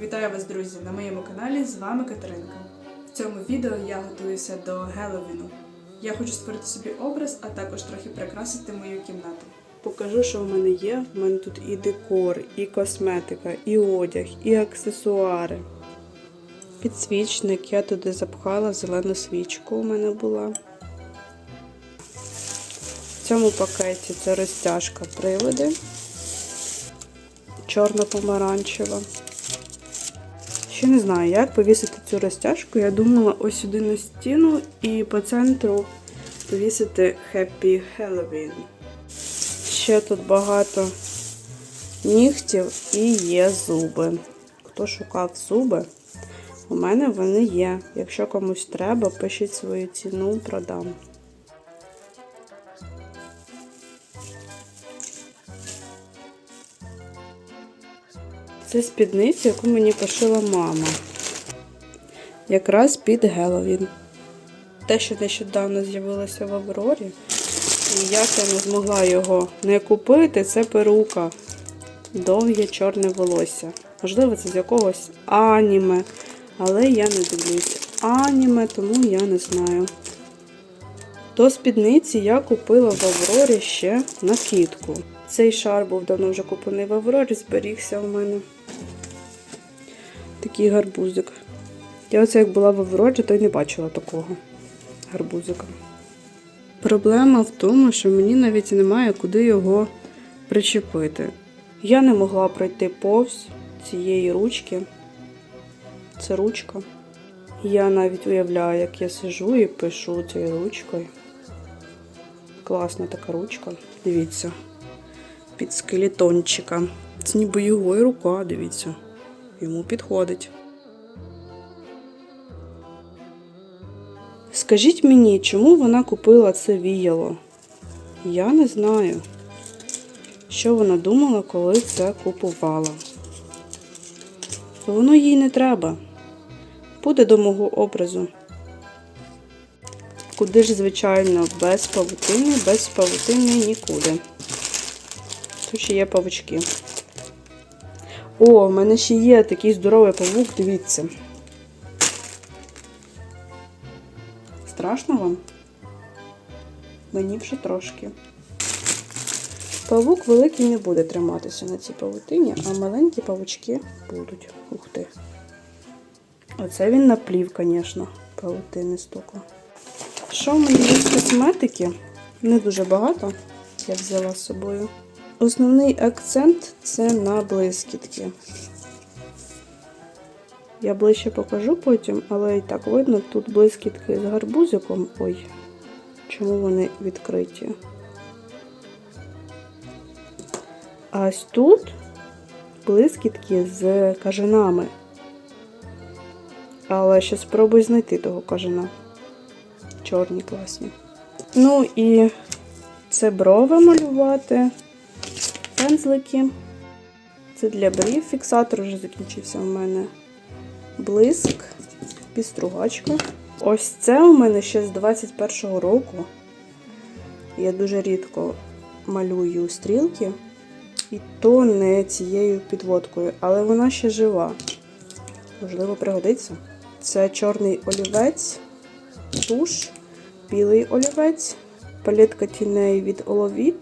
Вітаю вас, друзі, на моєму каналі. З вами Катеринка. В цьому відео я готуюся до Геловіну. Я хочу створити собі образ, а також трохи прикрасити мою кімнату. Покажу, що в мене є. У мене тут і декор, і косметика, і одяг, і аксесуари. Підсвічник, я туди запхала зелену свічку у мене була. В цьому пакеті це розтяжка приводи. Чорно-помаранчева. Ще не знаю, як повісити цю розтяжку. Я думала ось сюди на стіну і по центру повісити Happy Halloween. Ще тут багато нігтів і є зуби. Хто шукав зуби, у мене вони є. Якщо комусь треба, пишіть свою ціну, продам. Це спідниця, яку мені пошила мама. Якраз під Геловін. Те, що нещодавно з'явилося в Аврорі. І як я не змогла його не купити, це перука. Довге чорне волосся. Можливо, це з якогось аніме. Але я не дивлюсь аніме, тому я не знаю. До спідниці я купила в Аврорі ще накидку. Цей шар був давно вже куплений в Аврорі, зберігся у мене. Такий гарбузик. Я оце як була в Аврорі, то й не бачила такого гарбузика. Проблема в тому, що мені навіть немає куди його причепити. Я не могла пройти повз цієї ручки. Це ручка. Я навіть уявляю, як я сижу і пишу цією ручкою. Класна така ручка. Дивіться. Під скелетончика. Це ніби його і рука, дивіться. Йому підходить. Скажіть мені, чому вона купила це віяло? Я не знаю, що вона думала, коли це купувала. Воно їй не треба. Буде до мого образу. Куди ж, звичайно, без павутини, без павутини нікуди. Тут ще є павучки. О, в мене ще є такий здоровий павук, дивіться. Страшно вам? Мені вже трошки. Павук великий не буде триматися на цій павутині, а маленькі павучки будуть. Ух ти. Оце він наплів, звісно, павутини стуку. Що в мене є з косметики? Не дуже багато я взяла з собою. Основний акцент це на блискітки. Я ближче покажу потім, але і так видно, тут блискітки з гарбузиком. Ой, чому вони відкриті? А ось тут блискітки з кажанами. Але ще спробуй знайти того кажана. Чорні класні. Ну і це брови малювати, пензлики. Це для брів. Фіксатор вже закінчився у мене. Блиск, підстругачка. Ось це у мене ще з 21-го року. Я дуже рідко малюю стрілки. І то не цією підводкою, але вона ще жива. Можливо, пригодиться. Це чорний олівець, туш, білий олівець, палетка тіней від Оловіт.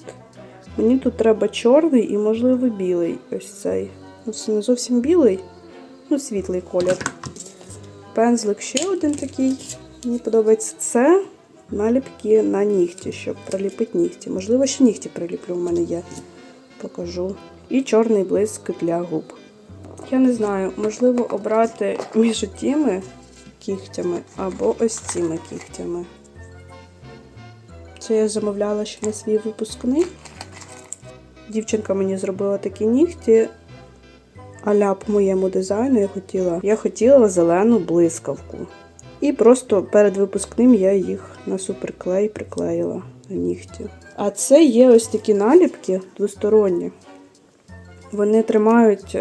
Мені тут треба чорний і, можливо, білий. Ось цей. Ну, Це не зовсім білий, ну, світлий колір. Пензлик ще один такий. Мені подобається це наліпки на нігті, щоб приліпити нігті. Можливо, ще нігті приліплю у мене є. Покажу. І чорний блиск для губ. Я не знаю, можливо, обрати між тими кігтями або ось цими кігтями. Це я замовляла ще на свій випускний. Дівчинка мені зробила такі нігті. Аля по моєму дизайну я хотіла. Я хотіла зелену блискавку. І просто перед випускним я їх на суперклей приклеїла на нігті. А це є ось такі наліпки двосторонні. Вони тримають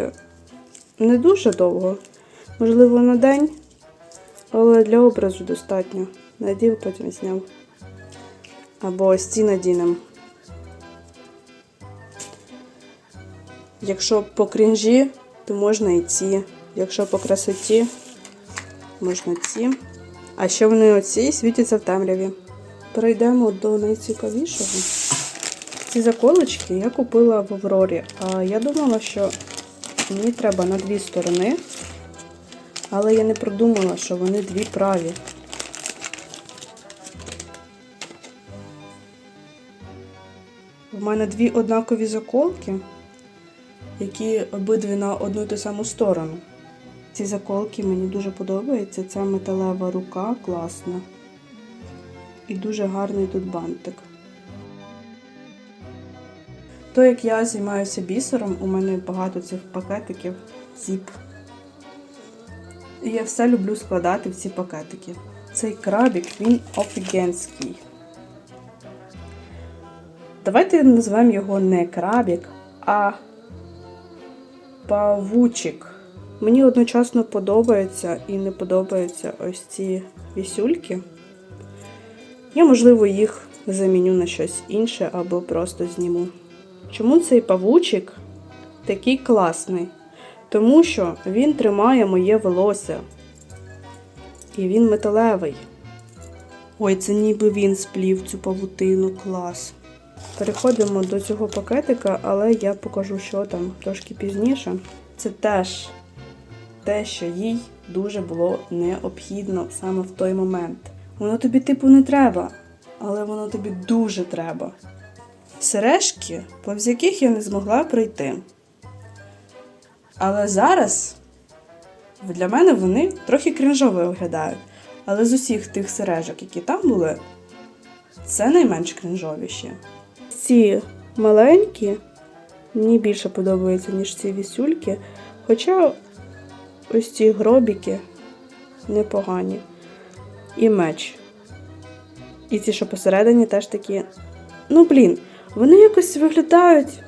не дуже довго, можливо, на день, але для образу достатньо. Надів, потім зняв. Або ось ці надінем. Якщо по крінжі, то можна і ці Якщо по красоті, можна ці. А ще вони оці світяться в темряві. Перейдемо до найцікавішого. Ці заколочки я купила в Аврорі. А я думала, що мені треба на дві сторони, але я не продумала, що вони дві праві. В мене дві однакові заколки, які обидві на одну ту саму сторону. Ці заколки мені дуже подобаються. Ця металева рука класна. І дуже гарний тут бантик. То як я займаюся бісером, у мене багато цих пакетиків зіп. І я все люблю складати в ці пакетики. Цей крабік, він офігенський. Давайте назвемо його не крабік, а павучик. Мені одночасно подобається і не подобаються ось ці вісюльки. Я, можливо, їх заміню на щось інше або просто зніму. Чому цей павучик такий класний? Тому що він тримає моє волосся. І він металевий. Ой, це ніби він сплів цю павутину, клас. Переходимо до цього пакетика, але я покажу, що там трошки пізніше. Це теж те, що їй дуже було необхідно саме в той момент. Воно тобі, типу, не треба, але воно тобі дуже треба. Сережки, повз яких я не змогла пройти. Але зараз для мене вони трохи крінжово виглядають. Але з усіх тих сережок, які там були, це найменш крінжовіші. Ці маленькі мені більше подобаються, ніж ці вісюльки. Хоча ось ці гробіки непогані. І меч. І ці, що посередині, теж такі. Ну, блін, вони якось виглядають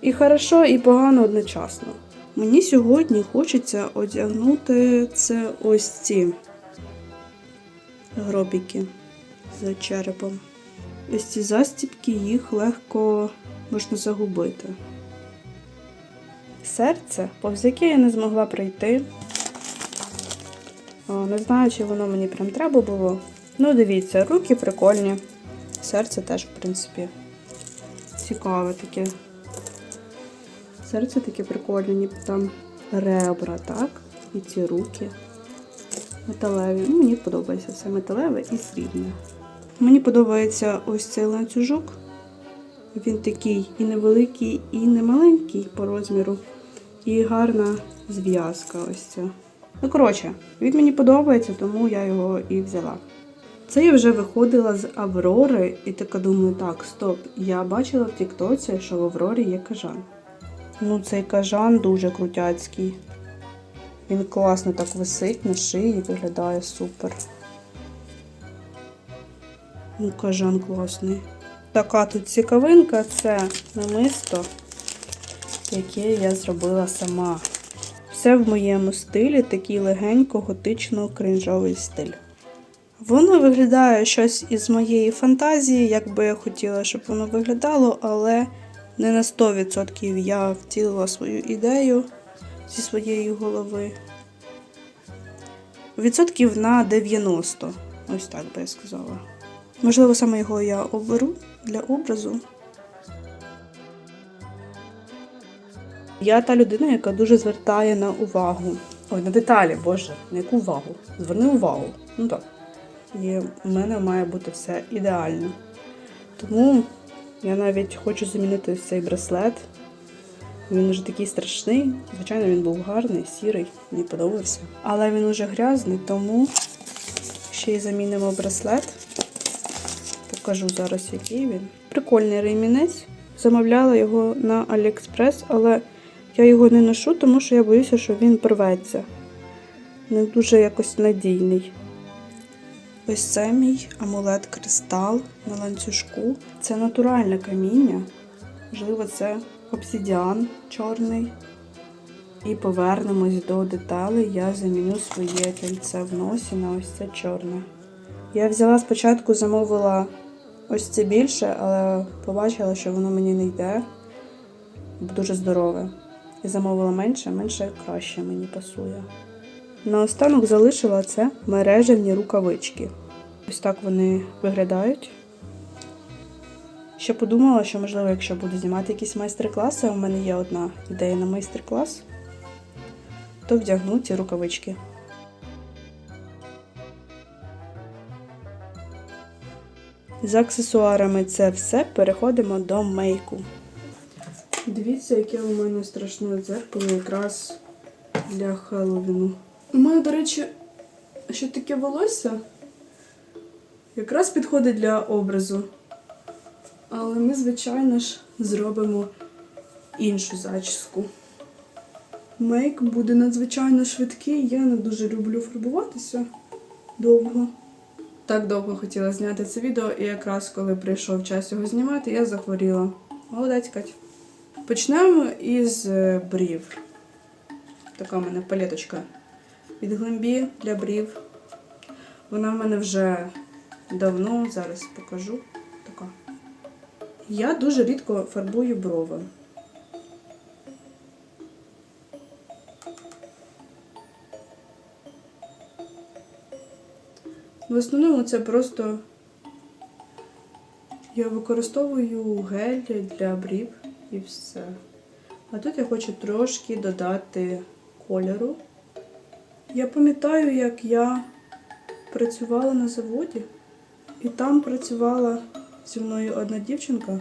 і хорошо, і погано одночасно. Мені сьогодні хочеться одягнути це ось ці гробіки за черепом. Ось ці застібки, їх легко можна загубити. Серце, повз яке я не змогла пройти. Не знаю, чи воно мені прям треба було. Ну, дивіться, руки прикольні. Серце теж, в принципі, цікаве таке. Серце таке прикольне, ніби там ребра, так? І ці руки металеві. Ну, мені подобається все металеве і срібне. Мені подобається ось цей ланцюжок. Він такий і невеликий, і не маленький по розміру. І гарна зв'язка ось ця. Ну, коротше, він мені подобається, тому я його і взяла. Це я вже виходила з Аврори і така думаю, так, стоп, я бачила в Тіктоці, що в Аврорі є кажан. Ну, цей кажан дуже крутяцький. Він класно так висить на шиї, виглядає супер. Ну, кажан класний. Така тут цікавинка це намисто, яке я зробила сама. Все в моєму стилі, такий легенько готично кринжовий стиль. Воно виглядає щось із моєї фантазії, як би я хотіла, щоб воно виглядало, але не на 100% я втілила свою ідею зі своєї голови. Відсотків на 90%. ось так би я сказала. Можливо, саме його я оберу для образу. Я та людина, яка дуже звертає на увагу. Ой, на деталі, боже, на яку увагу? Зверни увагу. Ну так. І в мене має бути все ідеально. Тому я навіть хочу замінити цей браслет. Він вже такий страшний. Звичайно, він був гарний, сірий, мені подобався. Але він уже грязний, тому ще й замінимо браслет. Покажу зараз, який він. Прикольний ремінець. Замовляла його на Aliexpress, але я його не ношу, тому що я боюся, що він порветься. Не дуже якось надійний. Ось це мій амулет кристал на ланцюжку. Це натуральне каміння. Можливо, це обсидіан чорний. І повернемось до деталей. Я заміню своє кільце в носі на ось це чорне. Я взяла спочатку, замовила ось це більше, але побачила, що воно мені не йде. Дуже здорове. Я замовила менше, менше краще мені пасує. Наостанок залишила це мережевні рукавички. Ось так вони виглядають. Ще подумала, що можливо, якщо буду знімати якісь майстер-класи, в мене є одна ідея на майстер-клас, то вдягну ці рукавички. З аксесуарами це все. Переходимо до мейку. Дивіться, яке у мене страшне дзеркало якраз для Хеллоуіну. У мене, до речі, ще таке волосся якраз підходить для образу. Але ми, звичайно ж, зробимо іншу зачіску. Мейк буде надзвичайно швидкий. Я не дуже люблю фарбуватися довго. Так довго хотіла зняти це відео, і якраз коли прийшов час його знімати, я захворіла. Молодець, Кать. Почнемо із е, брів. Така в мене палеточка від глимбі для брів. Вона в мене вже давно, зараз покажу. Така. Я дуже рідко фарбую брови. В основному це просто я використовую гель для брів і все. А тут я хочу трошки додати кольору. Я пам'ятаю, як я працювала на заводі, і там працювала зі мною одна дівчинка.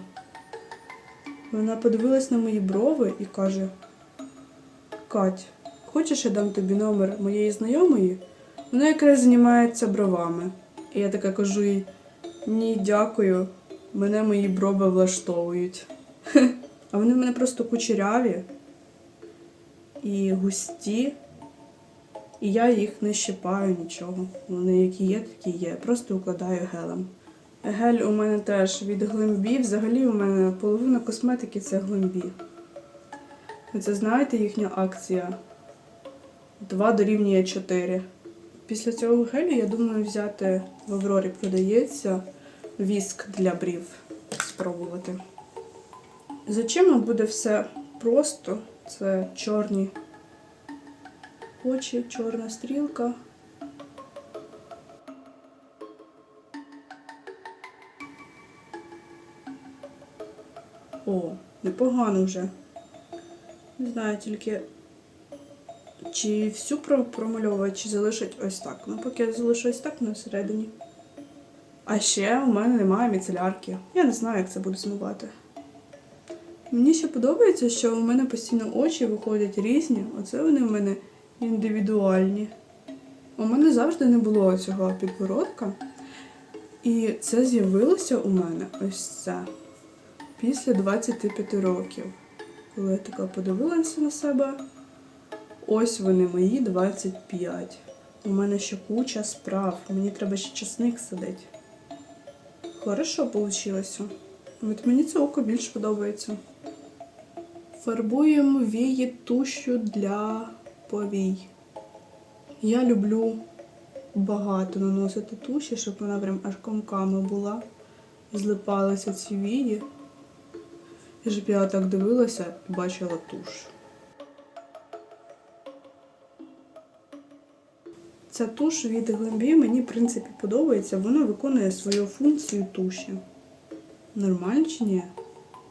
Вона подивилась на мої брови і каже: Кать, хочеш я дам тобі номер моєї знайомої? Вона якраз займається бровами. І я така кажу їй: ні, дякую, мене мої брови влаштовують. А вони в мене просто кучеряві і густі. І я їх не щипаю нічого. Вони які є, такі є. Просто укладаю гелем. Гель у мене теж від глимбі. Взагалі у мене половина косметики це глимбі. Ви Це знаєте їхня акція? 2 дорівнює 4. Після цього гелю я думаю взяти в Аврорі продається віск для брів. Спробувати. За чим буде все просто. Це чорні очі, чорна стрілка. О, непогано вже. Не знаю тільки, чи всю про- промальовувати, чи залишить ось так. Ну, поки я залишу ось так на середині. А ще у мене немає міцелярки. Я не знаю, як це буду змивати. Мені ще подобається, що у мене постійно очі виходять різні, оце вони в мене індивідуальні. У мене завжди не було цього підбородка. І це з'явилося у мене ось це після 25 років. Коли я така подивилася на себе, ось вони мої 25. У мене ще куча справ. Мені треба ще часник садити. Хорошо вийшло. От мені це око більш подобається. Фарбуємо вії тушю для повій. Я люблю багато наносити туші, щоб вона прям аж комками була. Злипалися ці вії. І щоб я так дивилася і бачила туш. Ця туш від глимбі мені, в принципі, подобається. Вона виконує свою функцію туші. Нормально чи ні?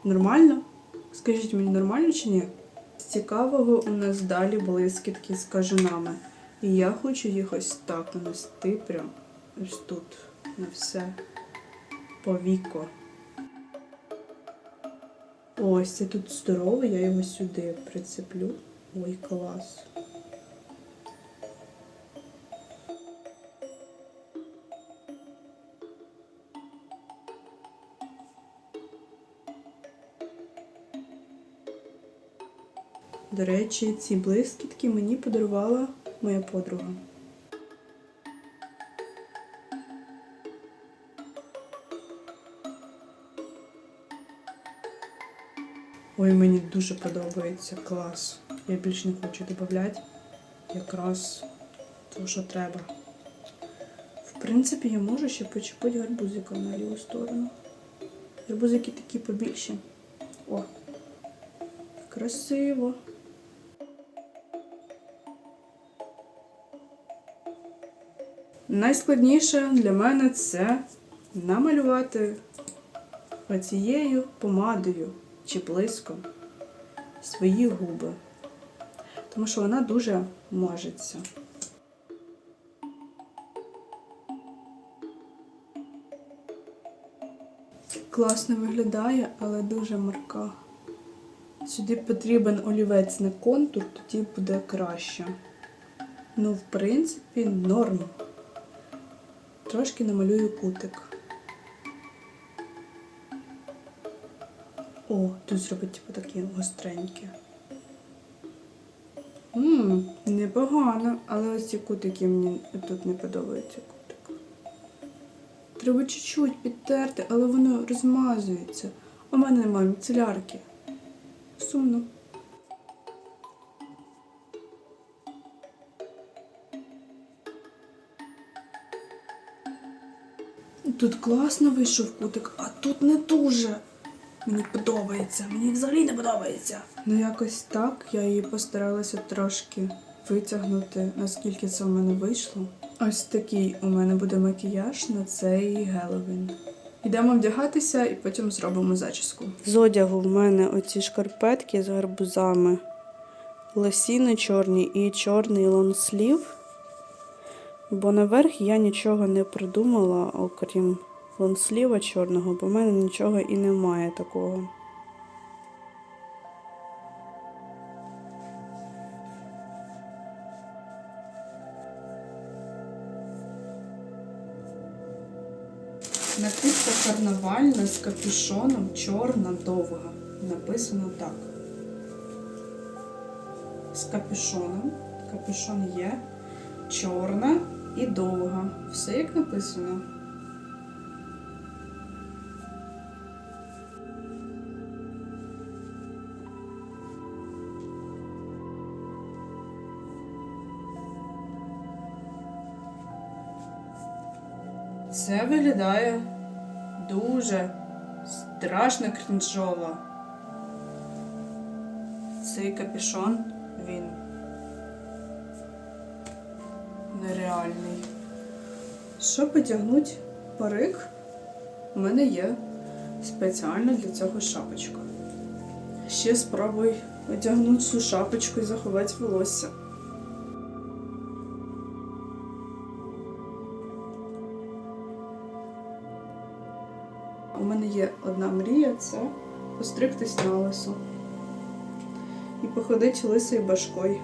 Нормально? Скажіть мені, нормально чи ні? З цікавого у нас далі блискітки з кажанами. І я хочу їх ось так нанести прям ось тут, на все повіко. Ось це тут здоровий, я його сюди прицеплю. Ой, клас. До речі, ці блискітки мені подарувала моя подруга. Ой, мені дуже подобається клас. Я більше не хочу додати. Якраз то, що треба. В принципі, я можу ще почепити гарбузиком на ліву сторону. Гарбузики такі побільші. О, красиво. Найскладніше для мене це намалювати оцією помадою чи блиском свої губи. Тому що вона дуже мажеться. Класно виглядає, але дуже марка. Сюди потрібен олівець на контур, тоді буде краще. Ну, в принципі, норм. Трошки намалюю кутик. О, тут зробить типу такі гостренькі. Ммм, непогано, але ось ці кутики мені тут не подобається кутик. Треба чуть-чуть підтерти, але воно розмазується. У мене немає міцелярки. Сумно. Тут класно вийшов кутик, а тут не дуже. Мені подобається, мені взагалі не подобається. Ну якось так я її постаралася трошки витягнути, наскільки це в мене вийшло. Ось такий у мене буде макіяж на цей Геловін. Йдемо вдягатися і потім зробимо зачіску. З одягу в мене оці шкарпетки з гарбузами, лосіни чорні і чорний лонслів. Бо наверх я нічого не придумала, окрім лонсліва чорного, бо в мене нічого і немає такого. Накидка карнавальна з капюшоном чорна довга. Написано так. З капюшоном. Капюшон є чорна і довга. Все як написано. Це виглядає дуже страшно крінжово. Цей капюшон, він нереальний. Щоб одягнути парик, у мене є спеціально для цього шапочка. Ще спробуй одягнути цю шапочку і заховати волосся. У мене є одна мрія це постригтись на лисо і походити лисою башкою.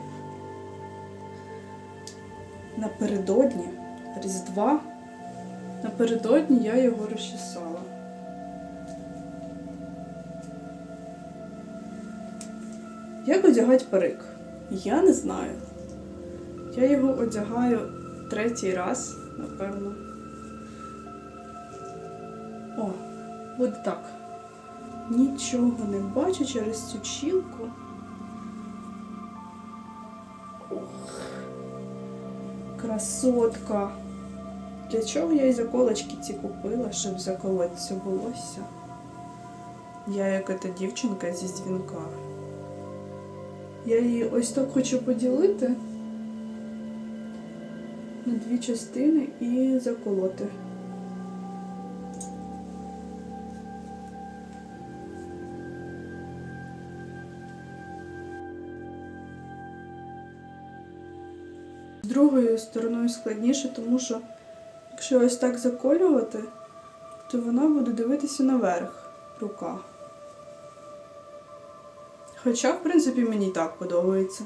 Напередодні Різдва, напередодні я його розчесала. Як одягати парик? Я не знаю. Я його одягаю третій раз, напевно. О, буде так. Нічого не бачу через цю чілку. Красотка. Для чого я і заколочки ці купила, щоб заколотися це волосся? Я як ета дівчинка зі дзвінка. Я її ось так хочу поділити на дві частини і заколоти. Другою стороною складніше, тому що якщо ось так заколювати, то вона буде дивитися наверх рука. Хоча, в принципі, мені і так подобається.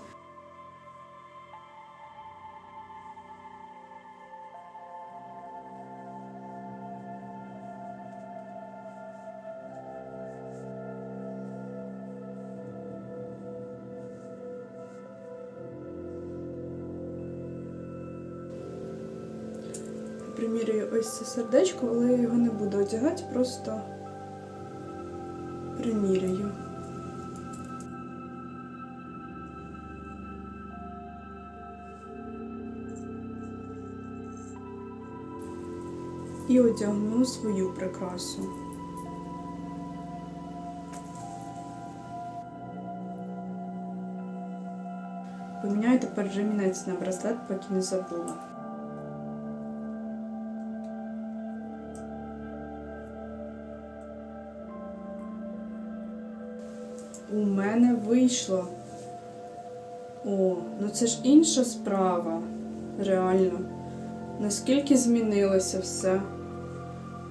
Це сердечко, але я його не буду одягати, просто примірюю. І одягну свою прикрасу. Поміняю тепер ремінець на браслет, поки не забула. Мене вийшло. О, ну це ж інша справа. Реально. Наскільки змінилося все.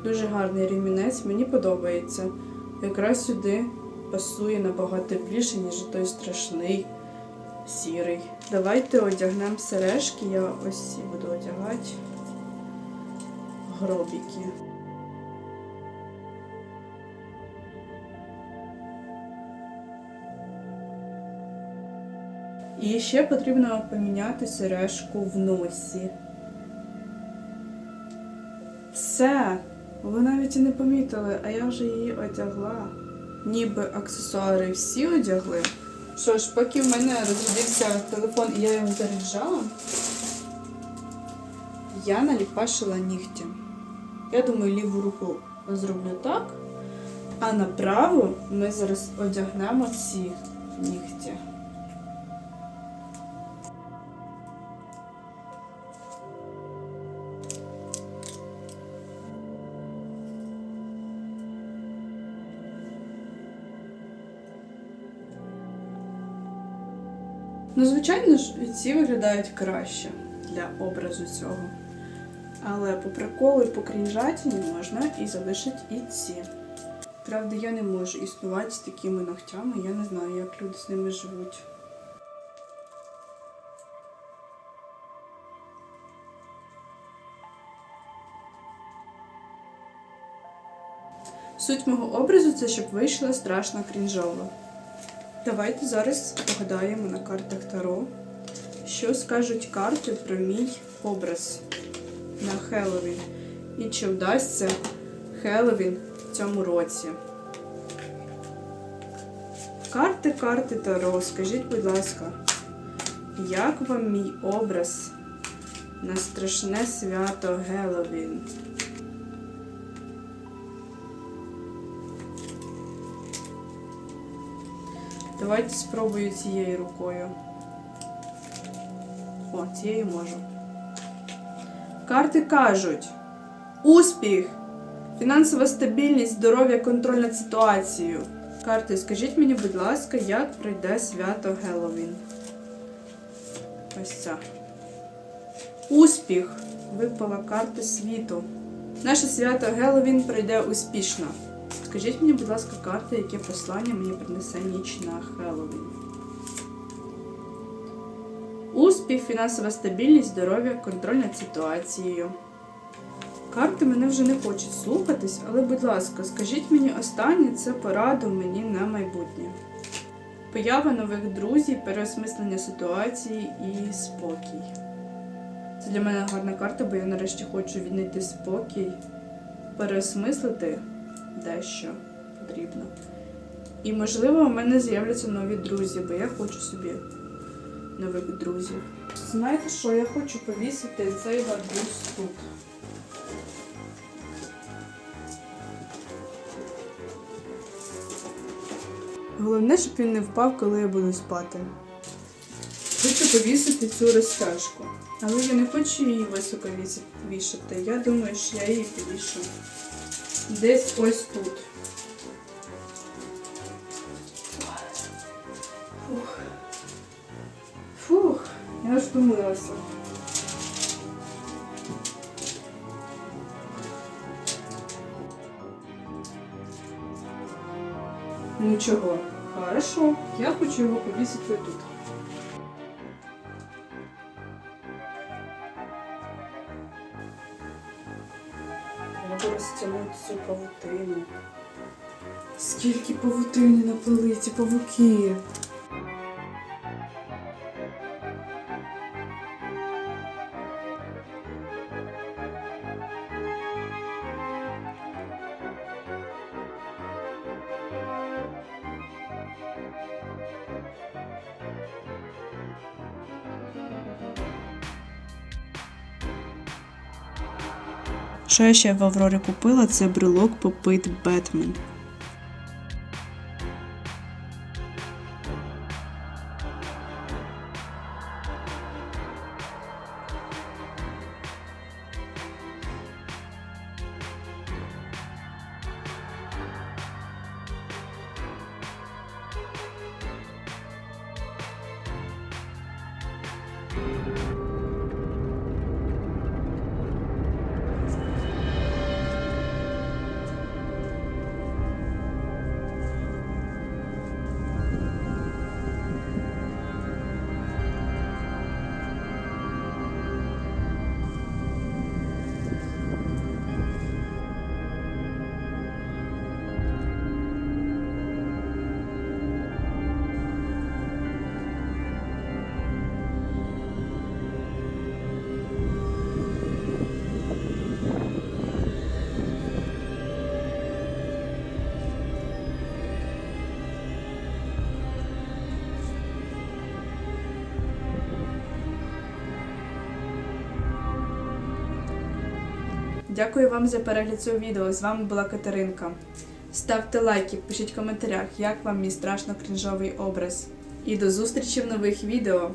Дуже гарний ремінець, мені подобається. Якраз сюди пасує набагато більше, ніж той страшний сірий. Давайте одягнемо сережки, я ось ці буду одягати. Гробіки. І ще потрібно поміняти сережку в носі. Все, ви навіть і не помітили, а я вже її одягла. Ніби аксесуари всі одягли. Що ж, поки в мене розрядився телефон і я його заряджала, я наліпашила нігті. Я думаю, ліву руку зроблю так, а на праву ми зараз одягнемо ці нігті. Ну, звичайно ж, ці виглядають краще для образу цього. Але по приколу і по крінжатіні можна і залишити і ці. Правда, я не можу існувати з такими ногтями, я не знаю, як люди з ними живуть. Суть мого образу це щоб вийшло страшно крінжово. Давайте зараз погадаємо на картах Таро, що скажуть карти про мій образ на Хеллоуін. І чи вдасться Хеллоуін в цьому році. Карти, карти Таро, скажіть, будь ласка, як вам мій образ на страшне свято Геловін? Давайте спробую цією рукою. О, цією можу. Карти кажуть: успіх, фінансова стабільність, здоров'я, контроль над ситуацією. Карти, скажіть мені, будь ласка, як пройде свято Геловін? Ось ця. Успіх. Випала карта світу. Наше свято Геловін пройде успішно. Скажіть мені, будь ласка, карти, яке послання мені принесе ніч на Хеллоуін. Успіх, фінансова стабільність, здоров'я, контроль над ситуацією. Карти мене вже не хочуть слухатись, але, будь ласка, скажіть мені останнє це пораду мені на майбутнє. Поява нових друзів, переосмислення ситуації і спокій. Це для мене гарна карта, бо я нарешті хочу віднайти спокій, переосмислити дещо потрібно. І, можливо, у мене з'являться нові друзі, бо я хочу собі нових друзів. Знаєте що, я хочу повісити цей гарбуз тут. Головне, щоб він не впав, коли я буду спати. Хочу повісити цю розтяжку. Але я не хочу її високо вішати. Я думаю, що я її повішу десь ось тут. Фух. Фух, я аж втомилася. Нічого. Хорошо. Я хочу його повісити тут. Павутину. Скільки павутини на полиці, павуки. Що я ще в Аврорі купила, це брелок Попит Бетмен. Дякую вам за перегляд цього відео. З вами була Катеринка. Ставте лайки, пишіть в коментарях, як вам мій страшно крінжовий образ. І до зустрічі в нових відео!